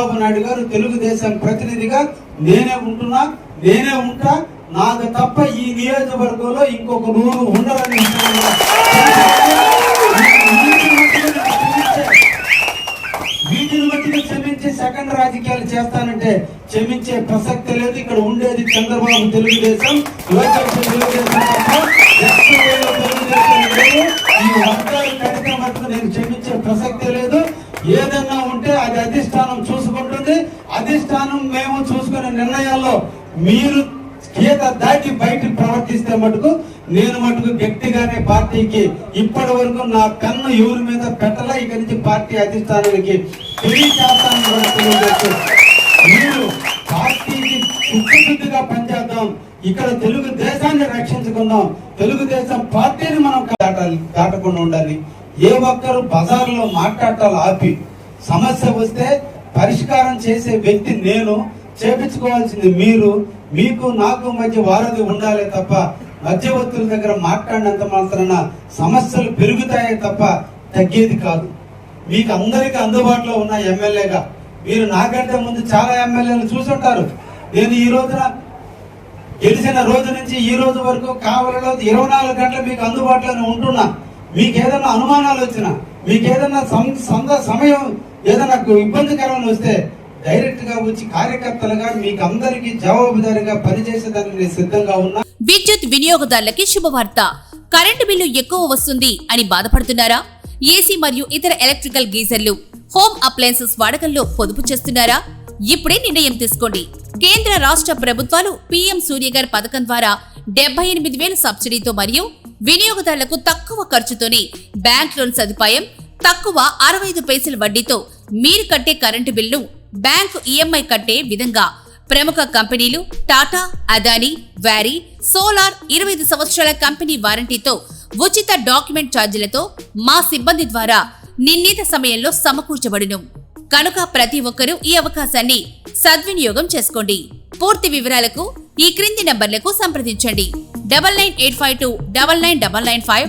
చంద్రబాబు నాయుడు గారు తెలుగుదేశం ప్రతినిధిగా నేనే ఉంటున్నా నేనే ఉంటా. నాకు తప్ప ఈ నియోజకవర్గంలో ఇంకొక నూరు ఉండదని వీటిని బట్టి క్షమించి సెకండ్ రాజకీయాలు చేస్తానంటే క్షమించే ప్రసక్తి లేదు. ఇక్కడ ఉండేది చంద్రబాబు తెలుగుదేశం తెలుగుదేశం ఈ వర్గాలు కడితే మటుకు నేను క్షమించే ప్రసక్తి లేదు. ఏదన్నా ఉంటే చూసుకుంటుంది. అధిష్టానం మేము చూసుకునే నిర్ణయాల్లో మీరు గీత దాటి బయట ప్రవర్తిస్తే మటుకు నేను మటుకు గట్టిగానే పార్టీకి ఇప్పటి వరకు నా కన్ను ఎవరి మీద పెట్టలా. ఇక నుంచి పార్టీ అధిష్టానానికి తెలియచేస్తానని మీరు పార్టీకి శుద్ధశుద్ధిగా పనిచేద్దాం. ఇక్కడ తెలుగు దేశాన్ని రక్షించుకుందాం. తెలుగుదేశం పార్టీని మనం దాటాలి దాటకుండా ఉండాలి. ఏ ఒక్కరు బజార్లో మాట్లాడాలి ఆపి సమస్య వస్తే పరిష్కారం చేసే వ్యక్తి నేను చేపించుకోవాల్సింది మీరు మీకు నాకు మధ్య వారధి ఉండాలి తప్ప మధ్యవర్తుల దగ్గర మాట్లాడినంత మాత్రాన సమస్యలు పెరుగుతాయే తప్ప తగ్గేది కాదు. మీకు అందరికీ అందుబాటులో ఉన్న ఎమ్మెల్యేగా మీరు నాకంటే ముందు చాలా ఎమ్మెల్యేలు చూసుంటారు. నేను ఈ రోజున గెలిచిన రోజు నుంచి ఈ రోజు వరకు కావలలో ఇరవై నాలుగు గంటలు మీకు అందుబాటులోనే ఉంటున్నా. మీకు ఏదైనా అనుమానాలు వచ్చినా మీకు ఏదైనా సం- సమయం ఏదైనా ఇబ్బందికరం వస్తే డైరెక్ట్గా వచ్చి కార్యకర్తలుగా మీకు అందరికీ జవాబుదారీగా పనిచేసేదానికి నేను సిద్ధంగా ఉన్నా. విద్యుత్ వినియోగదారులకి శుభవార్త. కరెంటు బిల్లు ఎక్కువ వస్తుంది అని బాధపడుతున్నారా? ఏసీ మరియు ఇతర ఎలక్ట్రికల్ గీజర్లు హోమ్ అప్లయన్సెస్ వాడకంలో పొదుపు చేస్తున్నారా? ఇప్పుడే నిర్ణయం తీసుకోండి. కేంద్ర రాష్ట్ర ప్రభుత్వాలు పీఎం సూర్యగర్ పథకం ద్వారా డెబ్బై ఎనిమిది వేల సబ్సిడీతో మరియు వినియోగదారులకు తక్కువ ఖర్చుతోనే బ్యాంక్ లోన్ సదుపాయం తక్కువ అరవై ఐదు పైసల వడ్డీతో మీరు కట్టే కరెంటు బిల్లు బ్యాంకు ఈఎంఐ కట్టే విధంగా ప్రముఖ కంపెనీలు టాటా అదానీ వ్యారీ సోలార్ ఇరవై ఐదు సంవత్సరాల కంపెనీ వారంటీతో ఉచిత డాక్యుమెంట్ ఛార్జీలతో మా సిబ్బంది ద్వారా నిర్ణీత సమయంలో సమకూర్చబడును. కనుక ప్రతి ఒక్కరూ ఈ అవకాశాన్ని సద్వినియోగం చేసుకోండి. పూర్తి వివరాలకు ఈ క్రింది నంబర్లకు సంప్రదించండి. Double nine eight five two double nine double nine five